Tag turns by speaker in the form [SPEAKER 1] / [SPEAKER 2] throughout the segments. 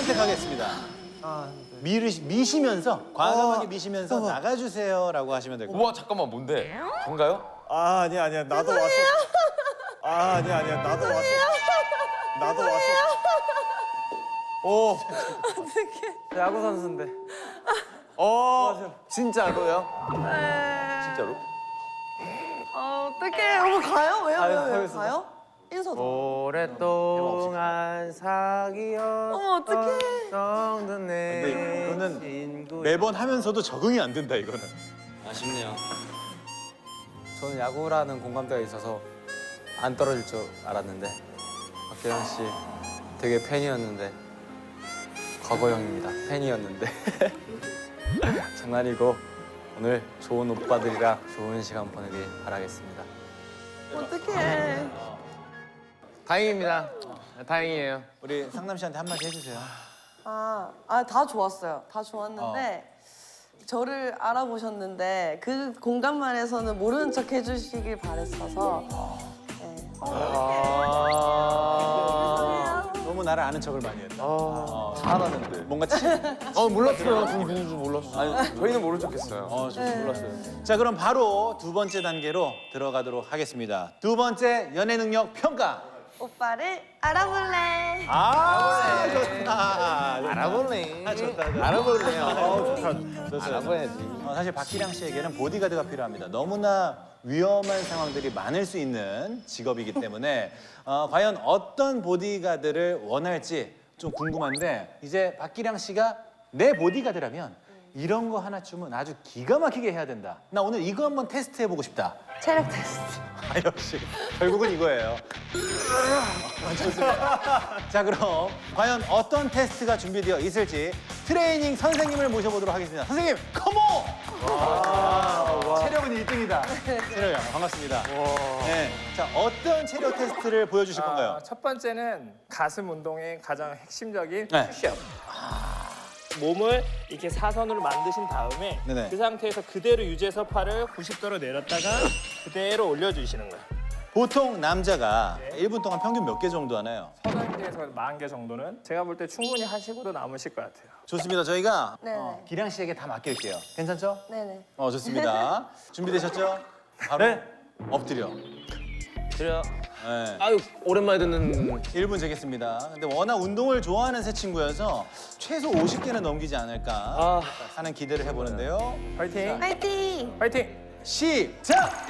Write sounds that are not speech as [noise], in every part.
[SPEAKER 1] 선택하겠습니다. 미르시, 미시면서 과감하게 미시면서 나가주세요라고 하시면 될 거예요.
[SPEAKER 2] 우와 잠깐만 뭔데? 뭔가요?
[SPEAKER 3] 아 아니야 아니야 나도 왔어. 아 아니야 아니야 나도 왔어. 나도 왔어. 오.
[SPEAKER 4] 야구 선수인데.
[SPEAKER 2] 어 진짜로요?
[SPEAKER 5] 네.
[SPEAKER 2] 진짜로?
[SPEAKER 5] 어, 어떡해. 가요? 왜요? 왜요? 가요? 인사도.
[SPEAKER 4] 오랫동안 사귀어.
[SPEAKER 5] 어머, 어떡해.
[SPEAKER 4] 내
[SPEAKER 1] 근데 이거는
[SPEAKER 4] 친구.
[SPEAKER 1] 매번 하면서도 적응이 안 된다 이거는.
[SPEAKER 6] 아쉽네요.
[SPEAKER 4] 저는 야구라는 공감대가 있어서 안 떨어질 줄 알았는데 박계현 씨 되게 팬이었는데 과거 형입니다. 팬이었는데 [laughs] 장난이고 오늘 좋은 오빠들이랑 좋은 시간 보내길 바라겠습니다.
[SPEAKER 5] 어떡해.
[SPEAKER 2] 다행입니다. 다행이에요.
[SPEAKER 1] 우리 상남 씨한테 한마디 해주세요.
[SPEAKER 5] 아, 아, 다 좋았어요. 다 좋았는데, 저를 알아보셨는데, 그 공간만에서는 모르는 척 해주시길 바랬어서. 네.
[SPEAKER 4] 아...
[SPEAKER 1] 너무 나를 아는 척을 많이 했다.
[SPEAKER 2] 잘하는데.
[SPEAKER 1] 뭔가 치...
[SPEAKER 2] 어 몰랐어요. 저는 그런 줄 몰랐어. 아니 저희는 모른 척했어요.
[SPEAKER 1] 어, 저 몰랐어요. 자, 그럼 바로 두 번째 단계로 들어가도록 하겠습니다. 두 번째 연애 능력 평가.
[SPEAKER 5] 오빠를 알아볼래.
[SPEAKER 1] 아, 좋다.
[SPEAKER 2] 알아볼래.
[SPEAKER 1] 아, 좋다.
[SPEAKER 2] 알아볼래요.
[SPEAKER 1] 어, 좋다.
[SPEAKER 2] 알아봐야지.
[SPEAKER 1] 어, 사실 박기량 씨에게는 보디가드가 필요합니다. 너무나 위험한 상황들이 많을 수 있는 직업이기 때문에 어, 과연 어떤 보디가드를 원할지 좀 궁금한데 이제 박기량 씨가 내 보디가드라면 이런 거 하나쯤은 아주 기가 막히게 해야 된다. 나 오늘 이거 한번 테스트 해보고 싶다.
[SPEAKER 5] 체력 테스트.
[SPEAKER 1] 아, 역시 결국은 이거예요. 아, [laughs] 좋습니다. 자 그럼 과연 어떤 테스트가 준비되어 있을지 트레이닝 선생님을 모셔보도록 하겠습니다. 선생님 컴온! 체력은 1등이다. 체력 형 반갑습니다. 네, 자 어떤 체력 테스트를 보여주실 건가요?
[SPEAKER 7] 아, 첫 번째는 가슴 운동의 가장 핵심적인
[SPEAKER 1] 네.
[SPEAKER 7] 푸시업. 몸을 이렇게 사선으로 만드신 다음에
[SPEAKER 1] 네네.
[SPEAKER 7] 그 상태에서 그대로 유지해서 팔을 90도로 내렸다가 그대로 올려주시는 거예요.
[SPEAKER 1] 보통 남자가 1분 동안 평균 몇 개 정도 하나요?
[SPEAKER 7] 30개에서 40개 정도는 제가 볼 때 충분히 하시고도 남으실 것 같아요.
[SPEAKER 1] 좋습니다. 저희가
[SPEAKER 5] 네네.
[SPEAKER 1] 어, 기량 씨에게 다 맡길게요. 괜찮죠?
[SPEAKER 5] 네네.
[SPEAKER 1] 어 좋습니다. [laughs] 준비되셨죠? 바로 엎드려.
[SPEAKER 6] 그래요.
[SPEAKER 1] 네.
[SPEAKER 6] 아유 오랜만에 듣는
[SPEAKER 1] 1분 재겠습니다. 근데 워낙 운동을 좋아하는 새 친구여서 최소 50개는 넘기지 않을까
[SPEAKER 6] 아.
[SPEAKER 1] 하는 기대를 해보는데요.
[SPEAKER 7] 파이팅!
[SPEAKER 5] 화이팅!
[SPEAKER 7] 파이팅!
[SPEAKER 1] 시작!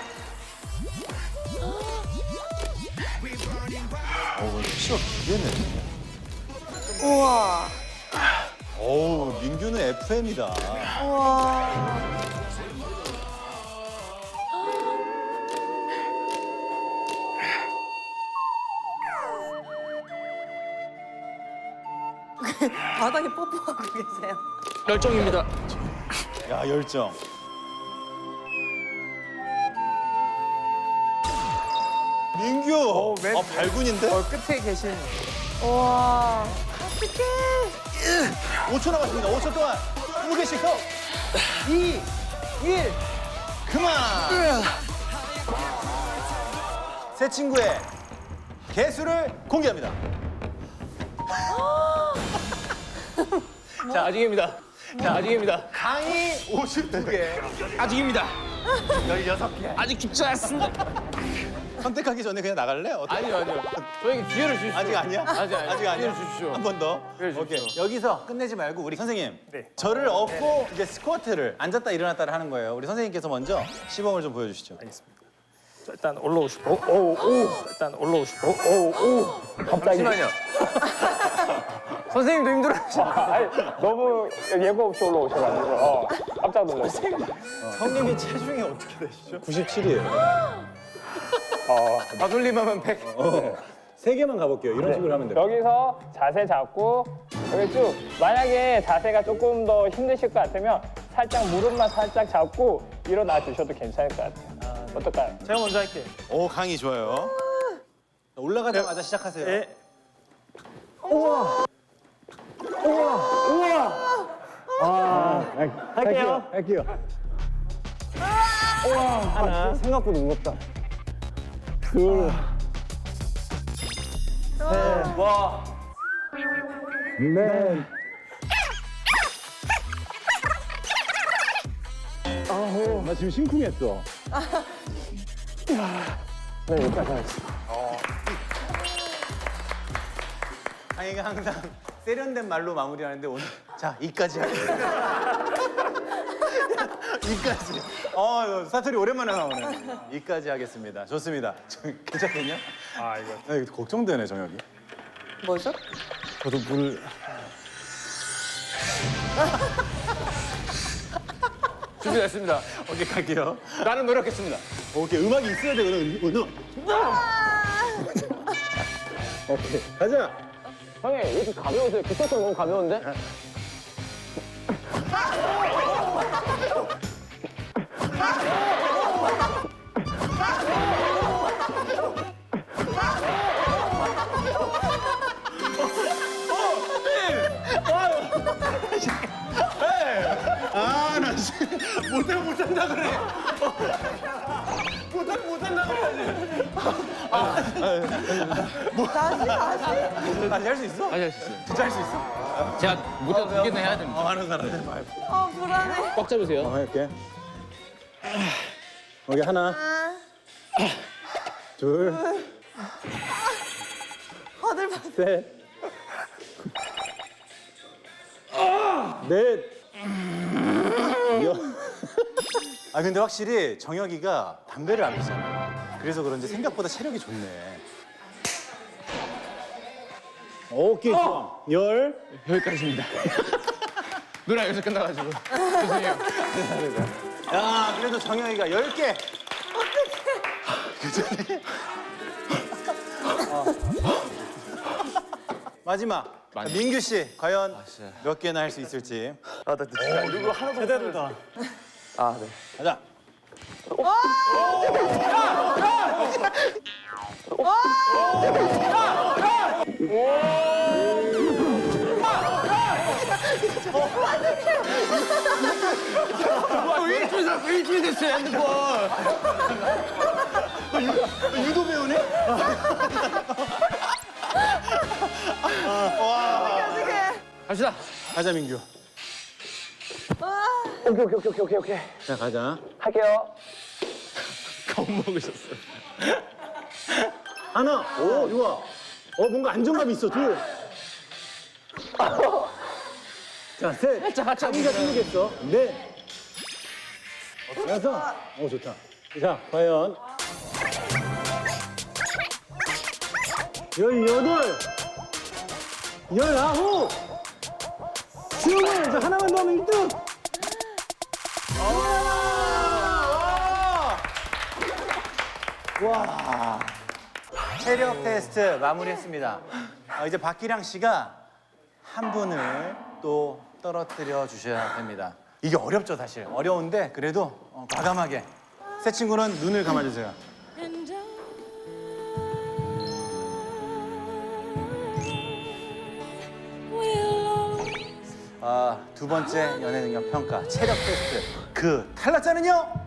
[SPEAKER 1] 오, 시가 기겠네.
[SPEAKER 5] 우와.
[SPEAKER 1] 어우, 민규는 FM이다.
[SPEAKER 5] 우와. [laughs] 바닥에 뽀뽀하고 계세요.
[SPEAKER 6] 열정입니다.
[SPEAKER 1] 야, 열정. 민규!
[SPEAKER 7] 어, 맨-
[SPEAKER 1] 아, 발군인데?
[SPEAKER 7] 어, 끝에 계신
[SPEAKER 5] 우와. 어떡해.
[SPEAKER 1] 5초 남았습니다. 5초 동안 20개씩 더. 2, 1, 그만. 새 친구의 개수를 공개합니다.
[SPEAKER 6] 자 아직입니다. 자 아직입니다.
[SPEAKER 1] 강의 52개.
[SPEAKER 6] 아직입니다. 16개. 아직 죽지 않습니다.
[SPEAKER 1] 선택하기 전에 그냥 나갈래? 어떡해?
[SPEAKER 6] 아니요 아니요. 저에게 기회를 주십시오.
[SPEAKER 1] 아직 아니야?
[SPEAKER 6] 아직 아니요.
[SPEAKER 1] 아직 아니야?
[SPEAKER 6] 기회를 주십시오.
[SPEAKER 1] 한 번 더.
[SPEAKER 6] 기회를
[SPEAKER 1] 오케이.
[SPEAKER 6] 주십시오.
[SPEAKER 1] 여기서 끝내지 말고 우리 선생님.
[SPEAKER 7] 네.
[SPEAKER 1] 저를 업고 이제 스쿼트를 앉았다 일어났다를 하는 거예요. 우리 선생님께서 먼저 시범을 좀 보여주시죠.
[SPEAKER 7] 알겠습니다. 자, 일단 올라오시고 오, 오, 오. 일단 올라오시고 오, 오. 갑자기
[SPEAKER 2] 잠시만요. [laughs]
[SPEAKER 4] 선생님도 힘들어하시죠.
[SPEAKER 7] 너무 예고 없이 올라오셔가지고 어, 깜짝 놀랐어요.
[SPEAKER 1] 형님이 체중이 어떻게 되시죠? 97이에요.
[SPEAKER 4] 바돌림하면 100.
[SPEAKER 1] 세 개만 가볼게요. 이런 식으로 하면 돼요.
[SPEAKER 7] 여기서 자세 잡고 여기 쭉 만약에 자세가 조금 더 힘드실 것 같으면 살짝 무릎만 살짝 잡고 일어나 주셔도 괜찮을 것 같아요. 어떨까요? 제가 먼저 할게요.
[SPEAKER 1] 오 강의 좋아요. 올라가자마자 시작하세요.
[SPEAKER 7] 네.
[SPEAKER 4] 할게요. 할게요. 하나. 생각보다 무겁다. 둘. 셋. 와.
[SPEAKER 7] 네.
[SPEAKER 4] 나 지금 심쿵했어.
[SPEAKER 7] 네, 여기까지 하겠습니다.
[SPEAKER 1] 강희가 항상 세련된 말로 마무리하는데 오늘 자 이까지 하겠습니다. [laughs] 이까지. 어 사투리 오랜만에 나오네. 이까지 하겠습니다. 좋습니다. 저, 괜찮겠냐? 아 이거. 이거 걱정되네 정혁이.
[SPEAKER 5] 뭐죠?
[SPEAKER 4] 저도 물 [laughs]
[SPEAKER 6] 준비됐습니다.
[SPEAKER 1] 오케이 갈게요.
[SPEAKER 6] 나는 노력했습니다.
[SPEAKER 1] 오케이 음악이 있어야 되거든. 음악. 오케이 가자.
[SPEAKER 7] 형님, 왜 이렇게 가벼우세요? 기타가 너무 가벼운데?
[SPEAKER 1] 아나 못해 못한다 그래. 못한 못한다 그래.
[SPEAKER 5] 다시 다시.
[SPEAKER 1] 다시 할 수 있어?
[SPEAKER 6] 다시 할 수 있어요.
[SPEAKER 1] 진짜 할 수 있어?
[SPEAKER 6] 제가 무대 두 개는 해야 됩니다.
[SPEAKER 1] 어 하는 사람.
[SPEAKER 5] 어 불안해.
[SPEAKER 6] 꽉 잡으세요.
[SPEAKER 1] 어 할게. 여기 하나,
[SPEAKER 5] 아
[SPEAKER 1] 둘,
[SPEAKER 5] 허들 봐.
[SPEAKER 1] 셋, 넷, 여. 아 근데 확실히 정혁이가 담배를 안 피잖아. 그래서 그런지 생각보다 체력이 좋네. 오케이 좋아. 열.
[SPEAKER 6] 여기까지입니다. [laughs] 누나 여기서 끝나가지고. 죄송해요. [laughs]
[SPEAKER 1] 야 그래도 정혁이가 10개. 어떡해. 마지막
[SPEAKER 6] 많이.
[SPEAKER 1] 민규 씨 과연 몇 개나 할 수 있을지.
[SPEAKER 3] 제대로 다.
[SPEAKER 7] 아, 네.
[SPEAKER 1] 가자.
[SPEAKER 6] 일주일 일주일 됐어요 핸드폰.
[SPEAKER 1] 유도 배우네?
[SPEAKER 5] 어떡해.
[SPEAKER 6] 갑시다.
[SPEAKER 1] 가자 민규.
[SPEAKER 7] 오케이, 오케이, 오케이, 오케이, 오케이.
[SPEAKER 1] 자 가자.
[SPEAKER 7] 할게요.
[SPEAKER 6] 겁먹으셨어요.
[SPEAKER 1] 하나. 오 좋아. 어 뭔가 안정감이 있어. 둘. 자 셋.
[SPEAKER 6] 살짝 같이
[SPEAKER 1] 자기가 틀리겠어. 넷. 여섯. 오 좋다. 자 과연. 열여덟. 열아홉. 스물. 자 하나만 더 하면 1등. 와. 체력 테스트 마무리했습니다. 어, 이제 박기량 씨가 한 분을 또 떨어뜨려 주셔야 됩니다. 이게 어렵죠, 사실. 어려운데 그래도 어, 과감하게. 새 친구는 눈을 감아주세요. 아, 두 번째 연애 능력 평가 체력 테스트 그 탈락자는요?